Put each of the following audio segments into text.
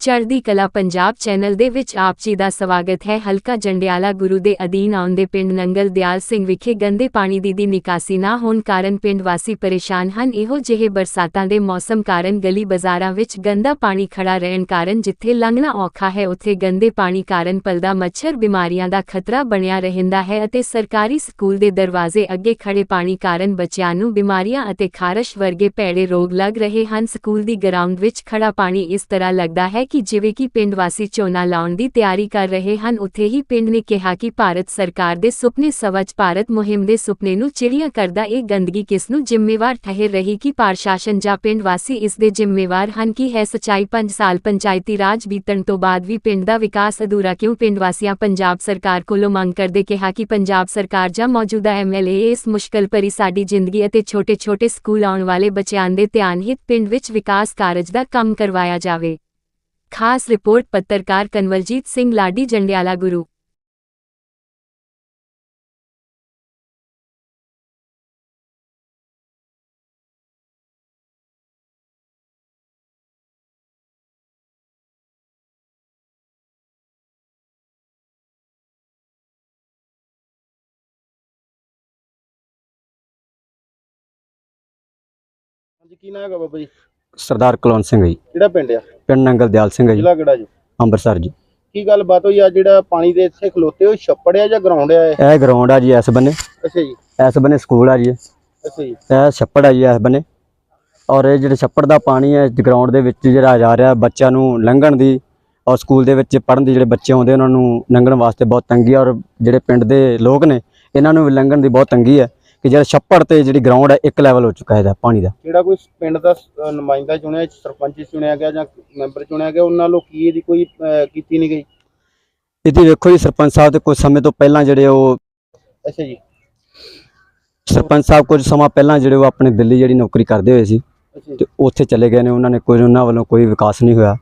ਚੜ੍ਹਦੀ ਕਲਾ ਪੰਜਾਬ ਚੈਨਲ ਦੇ ਵਿੱਚ ਆਪ ਜੀ ਦਾ ਸਵਾਗਤ ਹੈ। ਹਲਕਾ ਜੰਡਿਆਲਾ ਗੁਰੂ ਦੇ ਅਧੀਨ ਆਉਂਦੇ ਪਿੰਡ ਨੰਗਲ ਦਿਆਲ ਸਿੰਘ ਵਿਖੇ ਗੰਦੇ ਪਾਣੀ ਦੀ ਦੀ ਨਿਕਾਸੀ ਨਾ ਹੋਣ ਕਾਰਨ ਪਿੰਡ ਵਾਸੀ ਪਰੇਸ਼ਾਨ ਹਨ। ਇਹੋ ਜਿਹੇ ਬਰਸਾਤਾਂ ਦੇ ਮੌਸਮ ਕਾਰਨ ਗਲੀ ਬਾਜ਼ਾਰਾਂ ਵਿੱਚ ਗੰਦਾ ਪਾਣੀ ਖੜਾ ਰਹਿਣ ਕਾਰਨ ਜਿੱਥੇ ਲੰਘਣਾ ਔਖਾ ਹੈ, ਉੱਥੇ ਗੰਦੇ ਪਾਣੀ ਕਾਰਨ ਪਲਦਾ ਮੱਛਰ ਬਿਮਾਰੀਆਂ ਦਾ ਖਤਰਾ ਬਣਿਆ ਰਹਿੰਦਾ ਹੈ ਅਤੇ ਸਰਕਾਰੀ ਸਕੂਲ ਦੇ ਦਰਵਾਜ਼ੇ ਅੱਗੇ ਖੜੇ ਪਾਣੀ ਕਾਰਨ ਬੱਚਿਆਂ ਨੂੰ ਬਿਮਾਰੀਆਂ ਅਤੇ ਖਾਰਸ਼ ਵਰਗੇ ਭੈੜੇ ਰੋਗ ਲੱਗ ਰਹੇ ਹਨ। ਸਕੂਲ ਦੀ ਗਰਾਊਂਡ ਵਿੱਚ ਖੜਾ ਪਾਣੀ ਇਸ ਤਰ੍ਹਾਂ ਲੱਗਦਾ ਹੈ ਕਿ ਜਿਵੇਂ ਕਿ ਪਿੰਡ ਵਾਸੀ ਚੋਣਾਂ ਲਾਉਣ ਦੀ ਤਿਆਰੀ ਕਰ ਰਹੇ ਹਨ, ਉੱਥੇ ਹੀ ਪਿੰਡ ਨੇ ਕਿਹਾ ਕਿ ਭਾਰਤ ਸਰਕਾਰ ਦੇ ਸੁਪਨੇ ਸਵੱਛ ਭਾਰਤ ਮੁਹਿੰਮ ਦੇ ਸੁਪਨੇ ਨੂੰ ਚਿੜੀਆਂ ਕਰਦਾ ਇਹ ਗੰਦਗੀ ਕਿਸ ਨੂੰ ਜ਼ਿੰਮੇਵਾਰ ਠਹਿਰ ਰਹੀ ਕਿ ਪ੍ਰਸ਼ਾਸਨ ਜਾਂ ਪਿੰਡ ਵਾਸੀ ਇਸ ਦੇ ਜ਼ਿੰਮੇਵਾਰ ਹਨ ਕਿ ਹੈ ਸਚਾਈ 5 ਸਾਲ ਪੰਚਾਇਤੀ ਰਾਜ ਬੀਤਣ ਤੋਂ ਬਾਅਦ ਵੀ ਪਿੰਡ ਦਾ ਵਿਕਾਸ ਅਧੂਰਾ ਕਿਉਂ ਪਿੰਡ ਵਾਸੀਆਂ ਪੰਜਾਬ ਸਰਕਾਰ ਕੋਲੋਂ ਮੰਗ ਕਰਦੇ ਕਿਹਾ ਕਿ ਪੰਜਾਬ ਸਰਕਾਰ ਜਾਂ ਮੌਜੂਦਾ ਐਮਐਲਏ ਇਸ ਮੁਸ਼ਕਲ ਭਰੀ ਸਾਡੀ ਜ਼ਿੰਦਗੀ ਅਤੇ ਛੋਟੇ-ਛੋਟੇ ਸਕੂਲ ਆਉਣ ਵਾਲੇ ਬੱਚਿਆਂ ਦੇ ਧਿਆਨ ਹਿੱਤ ਪਿੰਡ ਵਿੱਚ ਵਿਕਾਸ ਕਾਰਜ ਦਾ ਕੰਮ ਕਰਵਾਇਆ ਜਾਵੇ। ਖਾਸ ਰਿਪੋਰਟ ਪੱਤਰਕਾਰ ਕਨਵਲਜੀਤ ਸਿੰਘ ਲਾਡੀ ਜੰਡਿਆਲਾ ਗੁਰੂ ਹਾਂਜੀ ਕੀ ਨਾਮ ਹੈਗਾ ਬਾਬਾ ਜੀ? ਸਰਦਾਰ ਕੁਲਵੰਤ ਸਿੰਘ ਜੀ। ਕਿਹੜਾ ਪਿੰਡ ਆ? ਪਿੰਡ ਨੰਗਲ ਦਿਆਲ ਸਿੰਘ ਜੀ। ਜ਼ਿਲ੍ਹਾ ਕਿਹੜਾ ਜੀ? ਅੰਮ੍ਰਿਤਸਰ ਜੀ। ਕੀ ਗੱਲ ਬਾਤ ਹੋਈ? ਆ ਜਿਹੜਾ ਪਾਣੀ ਦੇ ਇੱਥੇ ਖਲੋਤੇ ਹੋ ਛੱਪੜ ਆ ਜਾਂ ਗਰਾਊਂਡ ਆ ਇਹ? ਇਹ ਗਰਾਊਂਡ ਆ ਜੀ ਇਸ ਬੰਨੇ। ਅੱਛਾ ਜੀ। ਇਸ ਬੰਨੇ ਸਕੂਲ ਆ ਜੀ ਅੱਛਾ ਜੀ। ਇਹ ਛੱਪੜ ਆ ਜੀ ਇਸ ਬੰਨੇ। ਔਰ ਇਹ ਜਿਹੜੇ ਛੱਪੜ ਦਾ ਪਾਣੀ ਹੈ ਗਰਾਊਂਡ ਦੇ ਵਿੱਚ ਜਿਹੜਾ ਜਾ ਰਿਹਾ ਬੱਚਿਆਂ ਨੂੰ ਲੰਘਣ ਦੀ ਔਰ ਸਕੂਲ ਦੇ ਵਿੱਚ ਪੜ੍ਹਨ ਦੀ ਜਿਹੜੇ ਬੱਚੇ ਆਉਂਦੇ ਉਹਨਾਂ ਨੂੰ ਲੰਘਣ ਵਾਸਤੇ ਬਹੁਤ ਤੰਗੀ ਔਰ ਜਿਹੜੇ ਪਿੰਡ ਦੇ ਲੋਕ ਨੇ ਇਹਨਾਂ ਨੂੰ ਵੀ ਲੰਘਣ ਦੀ ਬਹੁਤ ਤੰਗੀ ਹੈ ਕਿ ਜਿਹੜਾ ਛੱਪੜ ਤੇ ਜਿਹੜੀ ਗਰਾਊਂਡ ਹੈ ਇੱਕ ਲੈਵਲ ਹੋ ਚੁੱਕਾ ਹੈ ਪਾਣੀ ਦਾ। ਜਿਹੜਾ ਕੋਈ ਪਿੰਡ ਦਾ ਨੁਮਾਇੰਦਾ ਚੁਣਿਆ ਸਰਪੰਚ ਚੁਣਿਆ ਗਿਆ ਜਾਂ ਮੈਂਬਰ ਚੁਣਿਆ ਗਿਆ ਉਹਨਾਂ ਵੱਲੋਂ ਕੀ ਇਹਦੀ ਕੋਈ ਕੀਤੀ ਨਹੀਂ ਗਈ? ਇਹਦੀ ਵੇਖੋ ਜੀ ਸਰਪੰਚ ਸਾਹਿਬ ਤੇ ਕੁਝ ਸਮੇਂ ਤੋਂ ਪਹਿਲਾਂ ਜਿਹੜੇ ਉਹ ਅੱਛਾ ਜੀ। ਸਰਪੰਚ ਸਾਹਿਬ ਕੁਝ ਸਮਾਂ ਪਹਿਲਾਂ ਜਿਹੜੇ ਉਹ ਆਪਣੇ ਦਿੱਲੀ ਜਿਹੜੀ ਨੌਕਰੀ ਕਰਦੇ ਹੋਏ ਸੀ ਅੱਛਾ ਜੀ। ਤੇ ਉੱਥੇ ਚਲੇ ਗਏ ਨੇ ਉਹਨਾਂ ਨੇ ਕੋਈ ਉਹਨਾਂ ਵੱਲੋਂ ਕੋਈ ਵਿਕਾਸ ਨਹੀਂ ਹੋਇਆ।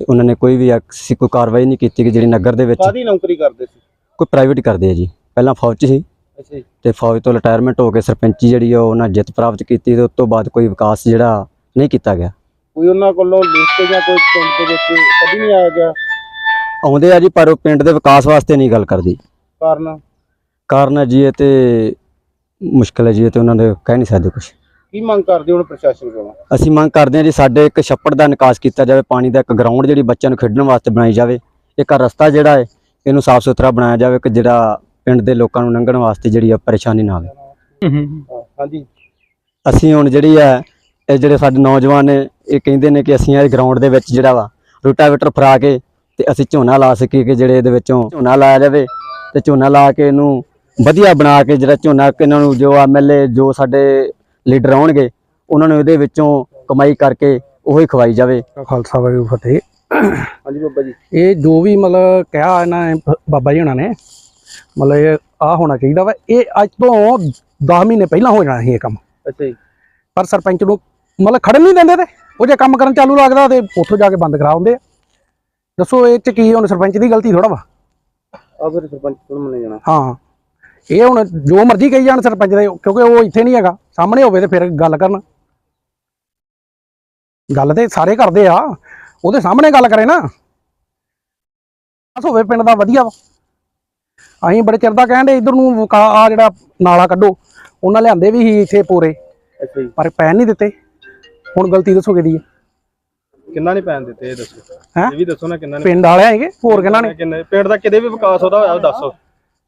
ਤੇ ਉਹਨਾਂ ਨੇ ਕੋਈ ਵੀ ਐਕਸੀ ਕੋਈ ਕਾਰਵਾਈ ਨਹੀਂ ਕੀਤੀ ਕਿ ਜਿਹੜੀ ਨਗਰ ਦੇ ਵਿੱਚ ਕਾਦੀ ਨੌਕਰੀ ਕਰਦੇ ਸੀ? ਕੋਈ ਪ੍ਰਾਈਵੇਟ ਕਰਦੇ ਆ ਜੀ। ਪਹਿਲਾਂ ਫੌਜ 'ਚ ਸੀ। ਤੇ ਫੌਜ ਤੋਂ ਰਿਟਾਇਰਮੈਂਟ ਹੋ ਕੇ ਸਰਪੰਚੀ ਜਿਹੜੀ ਆ ਉਹ ਉਹਨਾਂ ਜਿੱਤ ਪ੍ਰਾਪਤ ਕੀਤੀ ਤੇ ਉਸ ਤੋਂ ਬਾਅਦ ਕੋਈ ਵਿਕਾਸ ਜਿਹੜਾ ਨਹੀਂ ਕੀਤਾ ਗਿਆ। ਕੋਈ ਉਹਨਾਂ ਕੋਲੋਂ ਲਿਸਟ ਜਾਂ ਕੋਈ ਪਿੰਡ ਦੇ ਵਿੱਚ ਕਦੀ ਨਹੀਂ ਆਇਆ ਗਿਆ? ਆਉਂਦੇ ਆ ਜੀ ਪਰ ਉਹ ਪਿੰਡ ਦੇ ਵਿਕਾਸ ਵਾਸਤੇ ਨਹੀਂ ਗੱਲ ਕਰਦੀ। ਕਾਰਨ? ਕਾਰਨ ਹੈ ਜੀ ਇਹ ਤੇ ਮੁਸ਼ਕਲ ਹੈ ਜੀ ਇਹ ਤੇ ਉਹਨਾਂ ਦੇ ਕਹਿ ਨਹੀਂ ਸਕਦੇ ਕੁਝ ਕੀ ਮੰਗ ਕਰਦੇ ਹੁਣ ਪ੍ਰਸ਼ਾਸਨ ਕੋਲੋਂ? ਅਸੀਂ ਮੰਗ ਕਰਦੇ ਹਾਂ ਜੀ ਸਾਡੇ ਇੱਕ ਛੱਪੜ ਦਾ ਨਿਕਾਸ ਕੀਤਾ ਜਾਵੇ ਪਾਣੀ ਦਾ ਇੱਕ ਗਰਾਊਂਡ ਜਿਹੜੀ ਬੱਚਿਆਂ ਨੂੰ ਖੇਡਣ ਵਾਸਤੇ ਬਣਾਈ ਜਾਵੇ। ਇੱਕ ਰਸਤਾ ਜਿਹੜਾ ਹੈ ਇਹਨੂੰ ਸਾਫ਼ ਸੁਥਰਾ ਬਣਾਇਆ ਜਾਵੇ ਕਿ ਜਿਹੜਾ ਪਿੰਡ ਦੇ ਲੋਕਾਂ ਨੂੰ ਲੰਘਣ ਵਾਸਤੇ ਜਿਹੜੀ ਆ ਪਰੇਸ਼ਾਨੀ ਨਾ ਆਵੇ। ਹਾਂਜੀ। ਅਸੀਂ ਹੁਣ ਜਿਹੜੀ ਹੈ ਇਹ ਜਿਹੜੇ ਸਾਡੇ ਨੌਜਵਾਨ ਨੇ ਇਹ ਕਹਿੰਦੇ ਨੇ ਕਿ ਅਸੀਂ ਇਹ ਗਰਾਊਂਡ ਦੇ ਵਿੱਚ ਜਿਹੜਾ ਵਾ ਰੋਟਾਵੇਟਰ ਫਰਾ ਕੇ ਤੇ ਅਸੀਂ ਝੋਨਾ ਲਾ ਸਕੀਏ ਕਿ ਜਿਹੜੇ ਇਹਦੇ ਵਿੱਚੋਂ ਝੋਨਾ ਲਾਇਆ ਜਾਵੇ ਤੇ ਝੋਨਾ ਲਾ ਕੇ ਇਹਨੂੰ ਵਧੀਆ ਬਣਾ ਕੇ ਜਿਹੜਾ ਝੋਨਾ ਇਹਨਾਂ ਨੂੰ ਜੋ ਐਮਐਲਏ ਜੋ ਸਾਡੇ ਲੀਡਰ ਆਉਣਗੇ ਉਹਨਾਂ ਨੂੰ ਇਹਦੇ ਵਿੱਚੋਂ ਕਮਾਈ ਕਰਕੇ ਉਹੀ ਖਵਾਈ ਜਾਵੇ। ਖਾਲਸਾ ਵਾਹਿਗੁਰੂ ਫਤਿਹ। ਹਾਂਜੀ ਬਾਬਾ ਜੀ। ਇਹ ਜੋ ਵੀ ਮਤਲਬ ਕਿਹਾ ਇਹਨਾਂ ਬਾਬਾ ਜੀ ਹੁਣਾਂ ਨੇ ਮਤਲਬ ਇਹ ਆ ਹੋਣਾ ਚਾਹੀਦਾ ਵਾ। ਇਹ ਅੱਜ ਤੋਂ 10 ਮਹੀਨੇ ਪਹਿਲਾਂ ਹੋ ਜਾਣਾ ਸੀ ਇਹ ਕੰਮ। ਅੱਛਾ ਜੀ। ਪਰ ਸਰਪੰਚ ਨੂੰ ਮਤਲਬ ਖੜਨ ਨਹੀਂ ਦਿੰਦੇ ਤੇ ਉਹ ਜੇ ਕੰਮ ਕਰਨ ਚਾਲੂ ਲੱਗਦਾ ਤੇ ਉੱਥੋਂ ਜਾ ਕੇ ਬੰਦ ਕਰਾ ਹੁੰਦੇ ਆ। ਦੱਸੋ ਇਹ ਚ ਕੀ ਹੁਣ ਸਰਪੰਚ ਦੀ ਗਲਤੀ ਥੋੜਾ ਵਾ। ਆ ਫਿਰ ਸਰਪੰਚ ਕੋਲ ਮੰਨੇ ਜਾਣਾ। ਹਾਂ। ਇਹ ਹੁਣ ਜੋ ਮਰਜ਼ੀ ਕਹੀ ਜਾਣ ਸਰਪੰਚ ਦੇ ਕਿਉਂਕਿ ਉਹ ਇੱਥੇ ਨਹੀਂ ਹੈਗਾ। ਸਾਹਮਣੇ ਹੋਵੇ ਤੇ ਫਿਰ ਗੱਲ ਕਰਨ। ਗੱਲ ਤੇ ਸਾਰੇ ਕਰਦੇ ਆ। ਉਹਦੇ ਸਾਹਮਣੇ ਗੱਲ ਕਰੇ ਨਾ। ਬਸ ਹੋਵੇ ਪਿੰਡ ਦਾ ਵਧੀਆ ਵਾ। ਅਸੀਂ ਬੜੇ ਚਿਰ ਦਾ ਕਹਿੰਦੇ ਇਧਰ ਨੂੰ ਆ ਜਿਹੜਾ ਨਾਲਾ ਕੱਢੋ ਉਹਨਾਂ ਲਿਆਂਦੇ ਵੀ ਸੀ ਇੱਥੇ ਪੂਰੇ ਅੱਛਾ ਜੀ। ਪਰ ਪੈਣ ਨਹੀਂ ਦਿੱਤੇ। ਹੁਣ ਗਲਤੀ ਦੱਸੋ ਕਿਹਦੀ ਹੈ? ਕਿੰਨਾ ਨਹੀਂ ਪੈਣ ਦਿੱਤੇ ਇਹ ਦੱਸੋ। ਹੈਂ? ਇਹ ਵੀ ਦੱਸੋ ਨਾ ਕਿੰਨਾ ਨੇ ਪਿੰਡ ਵਾਲੇ ਹੈਗੇ ਹੋਰ ਕਿਹਨਾਂ ਨੇ ਕਿੰਨੇ ਪਿੰਡ ਦਾ ਕਿਤੇ ਵੀ ਵਿਕਾਸ ਉਹਦਾ ਹੋਇਆ ਉਹ ਦੱਸੋ।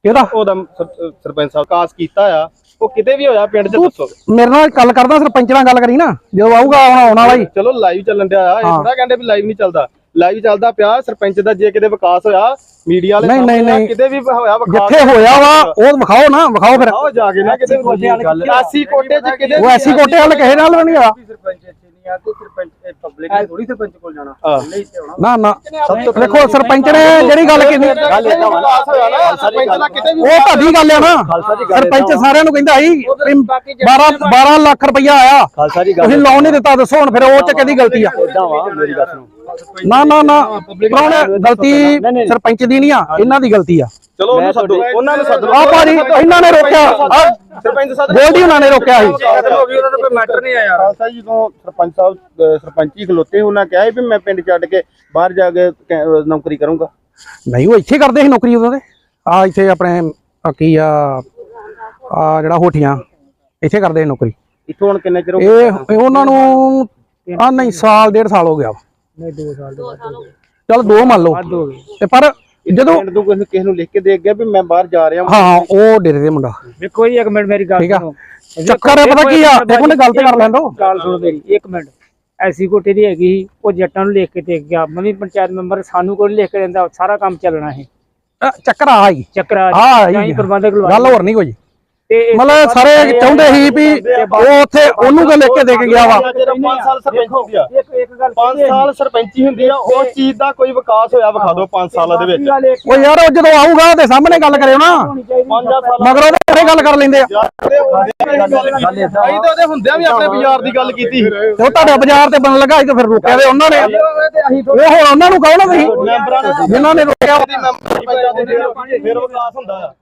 ਕਿਹਦਾ? ਉਹਦਾ ਸਰ- ਸਰਪੰਚ ਸਾਹਿਬ ਵਿਕਾਸ ਕੀਤਾ ਆ ਉਹ ਕਿਤੇ ਵੀ ਹੋਇਆ ਪਿੰਡ 'ਚ ਦੱਸੋ। ਮੇਰੇ ਨਾਲ ਗੱਲ ਕਰਦਾ ਸਰਪੰਚ ਨਾਲ ਗੱਲ ਕਰੀ ਨਾ ਜਦੋਂ ਆਊਗਾ ਆਉਣ ਵਾਲਾ ਹੀ। ਚਲੋ ਲਾਈਵ ਚੱਲਣ ਡਿਆ ਆ ਇਹ। ਥੋੜਾ ਕਹਿੰਦੇ ਵੀ ਲਾਈਵ ਨਹੀਂ ਚੱਲਦਾ। ਲਾਈਵ ਚੱਲਦਾ ਪਿਆ ਸਰਪੰਚ ਦਾ ਜੇ ਕਿਤੇ ਵਿਕਾਸ ਹੋਇਆ ਮੀਡੀਆ ਵਾਲੇ ਨਹੀਂ, ਨਹੀਂ, ਨਹੀਂ। ਕਿਤੇ ਵੀ ਹੋਇਆ ਵਿਕਾਸ। ਜਿੱਥੇ ਹੋਇਆ ਵਾ ਉਹ ਵਿਖਾਓ ਨਾ ਵਿਖਾਓ ਫਿਰ। ਆਓ ਜਾ ਕੇ ਨਾ ਕਿਤੇ ਕਾਸੀ ਕੋਟੇ 'ਚ ਕਿਤੇ ਉਹ ਐਸੀ ਕੋਟੇ ਵਾਲ ਕਿਸੇ ਨਾਲ ਨਹੀਂ ਹੋਇਆ ਸਰਪੰਚ ਇੱਥੇ ਨਹੀਂ ਆ ਤੇ ਸਰਪੰਚ ਪਬਲਿਕ ਨੇ ਥੋੜੀ ਸਰਪੰਚ ਕੋਲ ਜਾਣਾ। ਨਹੀਂ ਤੇ ਹੋਣਾ ਨਾ ਨਾ। ਦੇਖੋ ਸਰਪੰਚ ਨੇ ਜਿਹੜੀ ਗੱਲ ਕੀਤੀ। ਗੱਲ ਇਦਾਂ ਵਿਕਾਸ ਹੋਇਆ ਨਾ। ਸਰਪੰਚ ਦਾ ਕਿਤੇ ਵੀ ਉਹ ਤੁਹਾਡੀ ਗੱਲ ਆ ਨਾ। ਸਰਪੰਚ ਸਾਰਿਆਂ ਨੂੰ ਕਹਿੰਦਾ ਸੀ 12 12 ਲੱਖ ਰੁਪਇਆ ਆਇਆ। ਤੁਸੀਂ ਲੋਨ ਨਹੀਂ ਦਿੱਤਾ ਦੱਸੋ ਹੁਣ ਫਿਰ ਉਹ ਚ ਕਿਹਦੀ ਗਲਤੀ ਆ? ਨਾ ਨਾ ਨਾ। ਗਲਤੀ ਸਰਪੰਚ ਦੀ ਨਹੀਂ ਆ ਇਹਨਾਂ ਦੀ ਗਲਤੀ ਆ। ਚਲੋ ਉਹਨੂੰ ਸੱਦੋ। ਉਹਨਾਂ ਨੂੰ ਸੱਦੋ। ਆ ਭਾਜੀ ਇਹਨਾਂ ਨੇ ਰੋਕਿਆ। ਆਹ ਸਰਪੰਚ ਸਾਹਿਬ ਗੋਲਡੀ ਉਹਨਾਂ ਨੇ ਰੋਕਿਆ ਸੀ। ਹੋ ਗਈ ਉਹਨਾਂ ਦਾ ਕੋਈ ਮੈਟਰ ਨਹੀਂ ਆਇਆ ਖਾਲਸਾ ਜੀ ਜਦੋਂ ਸਰਪੰਚ ਸਾਹਿਬ ਅਹ ਸਰਪੰਚੀ ਖਲੋਤੇ ਉਹਨਾਂ ਕਿਹਾ ਸੀ ਵੀ ਮੈਂ ਪਿੰਡ ਛੱਡ ਕੇ ਬਾਹਰ ਜਾ ਕੇ ਕੈ- ਅਹ ਨੌਕਰੀ ਕਰੂੰਗਾ। ਨਹੀਂ ਉਹ ਇੱਥੇ ਕਰਦੇ ਸੀ ਨੌਕਰੀ ਉਦੋਂ ਦੇ। ਆ ਇੱਥੇ ਆਪਣੇ ਆ ਕੀ ਆ ਆ ਜਿਹੜਾ ਹੋਠੀਆਂ ਇੱਥੇ ਕਰਦੇ ਸੀ ਨੌਕਰੀ। ਇੱਥੋਂ ਹੁਣ ਕਿੰਨੇ ਚਿਰ ਹੋ ਇਹ ਇਹ ਉਹਨਾਂ ਨੂੰ ਆ ਨਹੀਂ ਸਾਲ ਡੇਢ ਸਾਲ ਹੋ ਗਿਆ। ਨਹੀਂ 2 ਸਾਲ ਦੇ ਚਲ ਦੋ ਮੰਨ ਲਓ। ਤੇ ਪਰ ਜਦੋਂ ਪਿੰਡ ਤੋਂ ਕਿਸੇ ਨੂੰ- ਕਿਸੇ ਨੂੰ ਲਿਖ ਕੇ ਦੇ ਗਿਆ ਵੀ ਮੈਂ ਬਾਹਰ ਜਾ ਰਿਹਾ ਹਾਂ ਉਹ ਡੇਰੇ ਦੇ ਮੁੰਡਾ। ਵੇਖੋ ਜੀ ਇੱਕ ਮਿੰਟ ਮੇਰੀ ਗੱਲ ਠੀਕ ਆ। ਸੁਣੋ। ਚੱਕਰ ਹੈ ਪਤਾ ਕੀ ਆ? ਇੱਕ ਮਿੰਟ ਗੱਲ ਤੇ ਕਰ ਲੈਣ ਦੋ ਗੱਲ ਸੁਣੋ ਮੇਰੀ ਇੱਕ ਮਿੰਟ। ਐਸੀ ਕੋਠੀ ਦੀ ਹੈਗੀ ਸੀ, ਉਹ ਜੱਟਾਂ ਨੂੰ ਲਿਖ ਕੇ ਦੇ ਗਿਆ। ਮੈਂ ਵੀ ਪੰਚਾਇਤ ਮੈਂਬਰ ਸਾਨੂੰ ਕੋਈ ਲਿਖ ਕੇ ਦਿੰਦਾ ਸਾਰਾ ਕੰਮ ਚੱਲਣਾ ਹੈ ਚੱਕਰ ਆ ਹੀ ਚੱਕਰਾ ਆ ਜਾਂ ਹੀ ਪ੍ਰਬੰਧਕ ਲਵਾ ਗੱਲ ਹੋਰ ਨਹੀਂ ਕੋਈ। ਮਤਲਬ ਸਾਰੇ ਚਾਹੁੰਦੇ ਸੀ ਵੀ ਉਹ ਉੱਥੇ ਉਹਨੂੰ ਲਿਖ ਕੇ ਦੇ ਕੇ ਗਿਆ ਵਾ। 5 ਸਾਲ ਸਰਪੰਚ ਹੁੰਦੀ ਆ। ਇੱਕ ਇੱਕ ਗੱਲ 5 ਸਾਲ ਸਰਪੰਚੀ ਹੁੰਦੀ ਆ ਉਹ ਚੀਜ਼ ਦਾ ਕੋਈ ਵਿਕਾਸ ਹੋਇਆ ਵਿਖਾ ਦਿਓ 5 ਸਾਲਾਂ ਦੇ ਵਿੱਚ। ਉਹ ਯਾਰ ਉਹ ਜਦੋਂ ਆਊਗਾ ਤੇ ਸਾਹਮਣੇ ਗੱਲ ਕਰਿਓ ਨਾ। ਹੋਣੀ ਚਾਹੀਦੀ 5 ਸਾਲ ਮਗਰ ਉਹਦੇ ਘਰੇ ਗੱਲ ਕਰ ਲੈਂਦੇ ਆ। ਅਸੀਂ ਤਾਂ ਉਹਦੇ ਹੁੰਦਿਆਂ ਵੀ ਆਪਣੇ ਬਾਜ਼ਾਰ ਦੀ ਗੱਲ ਕੀਤੀ ਤੇ ਉਹ ਤੁਹਾਡੇ ਬਾਜ਼ਾਰ ਤੇ ਬਣਨ ਲੱਗਾ ਸੀ ਤੇ ਫਿਰ ਰੋਕਿਆ ਤੇ ਉਹਨਾਂ ਨੇ। ਉਹ ਹੁਣ ਉਹਨਾਂ ਨੂੰ ਕਹੋ ਨਾ ਤੁਸੀਂ। ਮੈਂਬਰਾਂ ਨੇ ਜਿਨ੍ਹਾਂ ਨੇ ਰੋਕਿਆ ਮੈਂਬਰ ਫਿਰ ਵਿਕਾਸ ਹੁੰਦਾ ਆ।